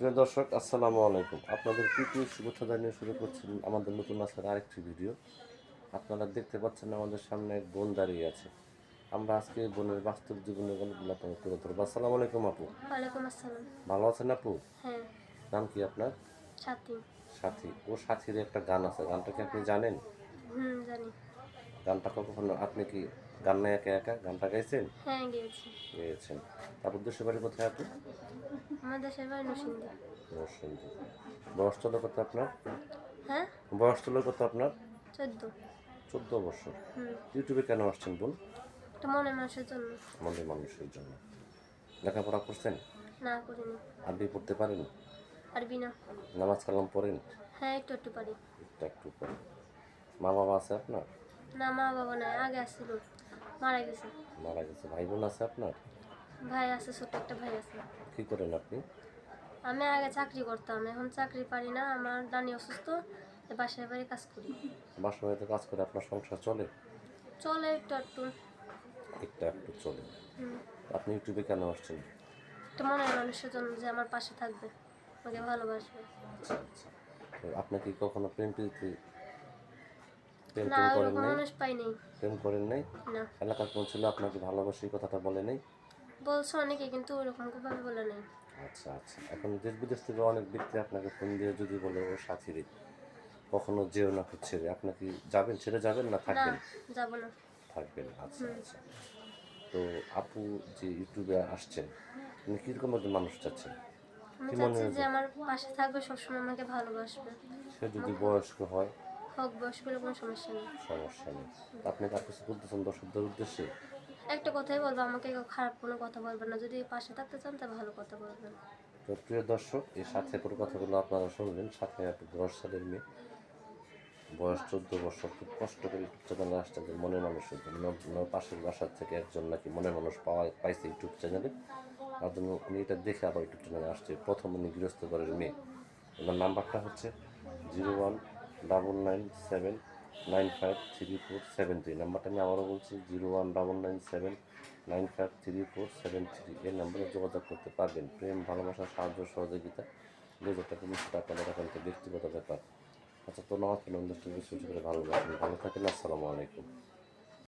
প্রিয় দর্শক আসসালামু আলাইকুম। আপনাদের প্রীতি শুভেচ্ছা জানিয়ে শুরু করছেন আমাদের নতুন আসার আরেকটি ভিডিও। আপনারা দেখতে পাচ্ছেন আমাদের সামনে এক বোন দাঁড়িয়ে আছে। আমরা আজকে বোনের বাস্তব জীবনের গল্পগুলো তুলে ধরবো। আসসালামু আলাইকুম আপু। ওয়ালাইকুম আসসালাম। ভালো আছেন আপু? হ্যাঁ। নাম কি আপনার? সাথী। সাথী। ও সাথীর একটা গান আছে। গানটা কি আপনি জানেন? হুম জানি। গানটা কখনো আপনি কি গান না একা একা গানটা গাইছেন? হ্যাঁ গিয়েছি। গেয়েছেন। তার উদ্দেশ্য বাড়ি কোথায় আপনি? আমার দেশের বাড়ি নরসিংদী। বয়স চলো কত আপনার? হ্যাঁ? বয়স চলো কত আপনার? চোদ্দ। চোদ্দ বছর। হুম। ইউটিউবে কেন আসছেন বোন মনে মানুষের জন্য। মনের মানুষের জন্য। লেখাপড়া করছেন? না করিনি। আরবি পড়তে পারেন? পারবি না। নামাজ কালাম পড়েন? হ্যাঁ একটু একটু পারি। একটু একটু পড়েন মা বাবা আছে আপনার? না মা বাবা নাই আগে আসছিল মারা গেছে। মারা গেছে। ভাই বোন আছে আপনার? ভাই আছে ছোট একটা ভাই আছে। কি করেন আপনি? আমি আগে চাকরি করতাম এখন চাকরি পারি না আমার দানি অসুস্থ বাসায় বাড়ি কাজ করি। বাসা বাড়িতে কাজ করে আপনার সংসার চলে? চলে একটু একটু। একটু একটু চলে। আপনি ইউটিউবে কেন আসছেন? একটা মনের মানুষের জন্য যে আমার পাশে থাকবে আমাকে ভালোবাসবে। আচ্ছা আচ্ছা। তো আপনি কখনো প্রেম প্রীতি প্রেম না করেন নাই? মানুষ প্রেম করেন নাই? এলাকার কোন ছিল আপনাকে কথাটা বলে নাই? বলছো অনেকে কিন্তু ওরকম ভাবে বলে নেই। আচ্ছা আচ্ছা। এখন দেশ বিদেশ থেকে অনেক ব্যক্তি আপনাকে ফোন দিয়ে যদি বলে ও কখনো যেও না যাবেন ছেড়ে যাবেন না না থাকবেন? যাব না। থাকবেন আচ্ছা আচ্ছা। তো আপু যে ইউটিউবে আসছেন আপনি কীরকম একজন মানুষ চাচ্ছেন? আমি চাচ্ছি যে আমার পাশে থাকবে সবসময় আমাকে ভালোবাসবে। সে যদি বয়স্ক হয় হোক বয়স করে কোনো সমস্যা নেই। সমস্যা নেই। আপনি তার কিছু বলতেছেন দর্শকদের উদ্দেশ্যে? একটা কথাই বলব আমাকে কেউ খারাপ কোনো কথা বলবেন না। যদি পাশে থাকতে চান তা ভালো কথা বলবেন। তো প্রিয় দর্শক এই সাথে করে কথাগুলো আপনারা শুনলেন। সাথে আপনি দশ সালের মেয়ে। বয়স চোদ্দ বছর। খুব কষ্ট করে ইউটিউব চ্যানেলে আসছে যে মনের জন্য পাশের বাসার থেকে একজন নাকি মনের মানুষ পাওয়া পাইছে ইউটিউব চ্যানেলে। তার জন্য উনি এটা দেখে আবার ইউটিউব চ্যানেলে আসছে। প্রথম উনি গৃহস্থ ঘরের মেয়ে। ওনার নাম্বারটা হচ্ছে zero one double nine seven nine five three four seven three নাম্বারটা আমি আবারও বলছি zero one double nine seven nine five three four seven three এই নাম্বারে যোগাযোগ করতে পারবেন। প্রেম, ভালোবাসা, সাহায্য, সহযোগিতা দু হাজার টাকা মিষ্টি টাকা ব্যক্তিগত ব্যাপার। আচ্ছা তো নামাজ পড়লে অনুষ্ঠান বেশি বেশি করে ভালোবাসেন ভালো থাকেন। আসসালামু আলাইকুম।